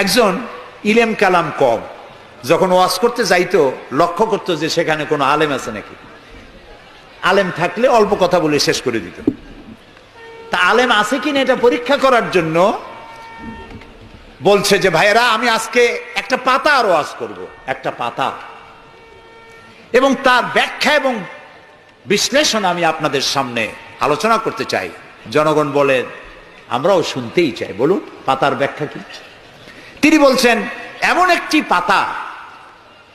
একজন ইলেম কালাম কম, যখন ওয়াজ করতে যাইতো, লক্ষ্য করতো যে সেখানে কোনো আলেম আছে নাকি। আলেম থাকলে অল্প কথা বলে শেষ করে দিত। তা আলেম আছে কিনা এটা পরীক্ষা করার জন্য বলছে যে, ভাইয়েরা, আমি আজকে একটা পাতা আর ওয়াজ করব, একটা পাতা। এবং তার ব্যাখ্যা এবং বিশ্লেষণ আমি আপনাদের সামনে আলোচনা করতে চাই। জনগণ বলেন আমরাও শুনতেই চাই। বলুন, পাতার ব্যাখ্যা কি? তিনি বলছেন, এমন একটি পাতা,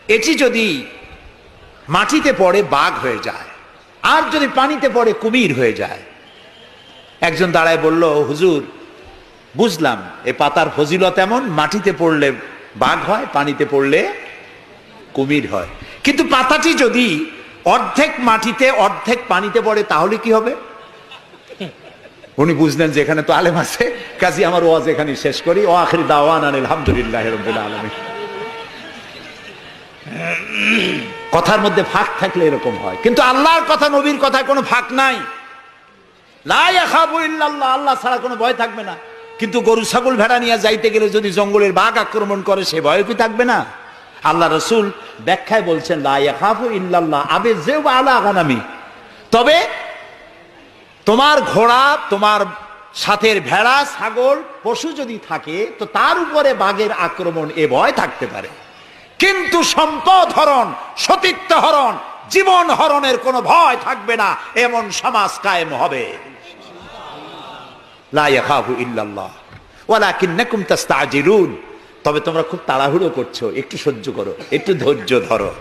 এটি যদি মাটিতে পড়ে বাঘ হয়ে যায়, আর যদি পানিতে পড়ে কুমির হয়ে যায়। একজন দাঁড়ায় বলল, হুজুর, বুঝলাম, এ পাতার ফজিলত এমন, মাটিতে পড়লে বাঘ হয়, পানিতে পড়লে কুমির হয়। কিন্তু পাতাটি যদি অর্ধেক মাটিতে, অর্ধেক পানিতে পড়ে, তাহলে কি হবে? উনি বুঝলেন যে এখানে তো আলেম আছে। কাজী আমার ওয়াজ এখানে শেষ করি। ও আখরি দাওয়ান আলহামদুলিল্লাহ আলমী কথার মধ্যে ফাঁক থাকলে এরকম হয়। কিন্তু আল্লাহর কথা, নবীর কথায় কোনো ফাঁক নাই। আল্লাহ ছাড়া কোনো ভয় থাকবে না। কিন্তু গরু, ছাগল, ভেড়া নিয়ে যাইতে গেলে যদি জঙ্গলের বাঘ আক্রমণ করে, সে ভয় কি থাকবে না? আল্লাহ রসুল ব্যাখ্যায় বলছেন, লা ইয়াখাফু ইল্লাল্লাহ, আবে যে আলা আগানামি তবে তোমার ঘোড়া, তোমার সাথের ভেড়া, ছাগল, পশু যদি থাকে, তো তার উপরে বাঘের আক্রমণ এ ভয় থাকতে পারে। কিন্তু সম্পদ হরণ, সতীত্ব হরণ, জীবন হরণের কোনো ভয় থাকবে না, এমন সমাজ কায়েম হবে। তবে তোমরা খুব তাড়াহুড়ো করছ, একটু সহ্য করো, একটু ধৈর্য ধরো।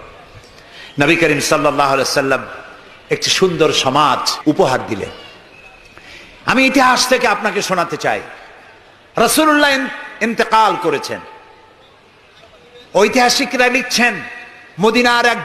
নবী করিম আলাইহি সাল্লাম একটি সুন্দর সমাজ উপহার দিলেন। আমি ইতিহাস থেকে আপনাকে শোনাতে চাই। রসুল্লাহ ইন্তেকাল করেছেন। ঐতিহাসিকরা লিখছেন মদিনার এক